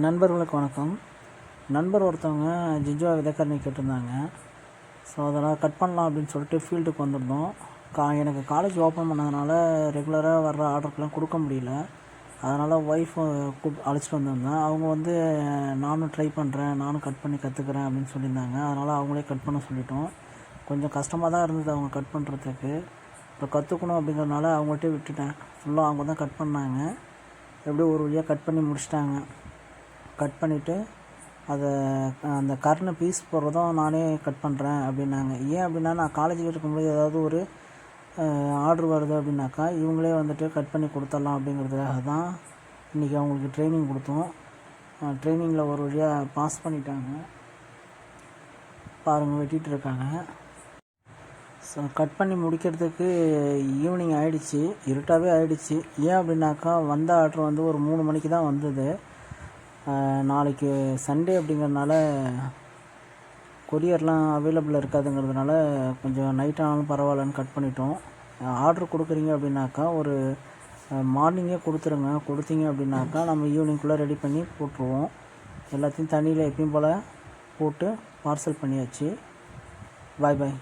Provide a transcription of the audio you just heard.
நண்பர்களுக்கு வணக்கம். நண்பர் ஒருத்தவங்க ஜிஜுவா விதைக்கரணி கேட்டிருந்தாங்க. ஸோ அதெல்லாம் கட் பண்ணலாம் அப்படின்னு சொல்லிட்டு ஃபீல்டுக்கு வந்திருந்தோம். கா எனக்கு காலேஜ் ஓப்பன் பண்ணதுனால ரெகுலராக வர்ற ஆர்டருக்கெலாம் கொடுக்க முடியல. அதனால் ஒய்ஃப் கூப் அழைச்சிட்டு வந்திருந்தேன். அவங்க வந்து நானும் ட்ரை பண்ணுறேன் நானும் கட் பண்ணி கற்றுக்குறேன் அப்படின்னு சொல்லியிருந்தாங்க. அதனால் அவங்களே கட் பண்ண சொல்லிட்டோம். கொஞ்சம் கஷ்டமாக தான் இருந்தது அவங்க கட் பண்ணுறதுக்கு இப்போ கற்றுக்கணும் அப்படிங்கிறதுனால அவங்கள்ட்டே விட்டுட்டேன். ஃபுல்லாக அவங்க தான் கட் பண்ணாங்க. எப்படியோ ஒரு வழியாக கட் பண்ணி முடிச்சிட்டாங்க. கட் பண்ணிவிட்டு அதை அந்த கர்ணை பீஸ் போடுறதும் நானே கட் பண்ணுறேன் அப்படின்னாங்க. ஏன் அப்படின்னா நான் காலேஜில் இருக்கும்போது ஏதாவது ஒரு ஆர்டர் வருது அப்படின்னாக்கா இவங்களே வந்துட்டு கட் பண்ணி கொடுத்துடலாம் அப்படிங்கிறதுக்காக தான் இன்றைக்கி அவங்களுக்கு ட்ரைனிங் கொடுத்தோம். ட்ரைனிங்கில் ஒரு வழியாக பாஸ் பண்ணிட்டாங்க. பாருங்கள் வெட்டிகிட்டு இருக்காங்க. ஸோ கட் பண்ணி முடிக்கிறதுக்கு ஈவினிங் ஆகிடுச்சி இருட்டாகவே ஆகிடுச்சி ஏன் அப்படின்னாக்கா வந்த ஆர்டர் வந்து ஒரு மூணு மணிக்கு தான் வந்தது. நாளைக்கு சண்டே அப்படிங்கிறதுனால கொரியர்லாம் அவைலபிள் இருக்காதுங்கிறதுனால கொஞ்சம் நைட் ஆனாலும் பரவாயில்லன்னு கட் பண்ணிட்டோம். ஆர்டர் கொடுக்குறீங்க அப்படின்னாக்கா ஒரு மார்னிங்கே கொடுத்துருங்க. கொடுத்தீங்க அப்படின்னாக்கா நம்ம ஈவினிங்குள்ளே ரெடி பண்ணி போட்டுருவோம். எல்லாத்தையும் தண்ணியில் எப்பயும் போல் போட்டு பார்சல் பண்ணியாச்சு. பாய் பாய்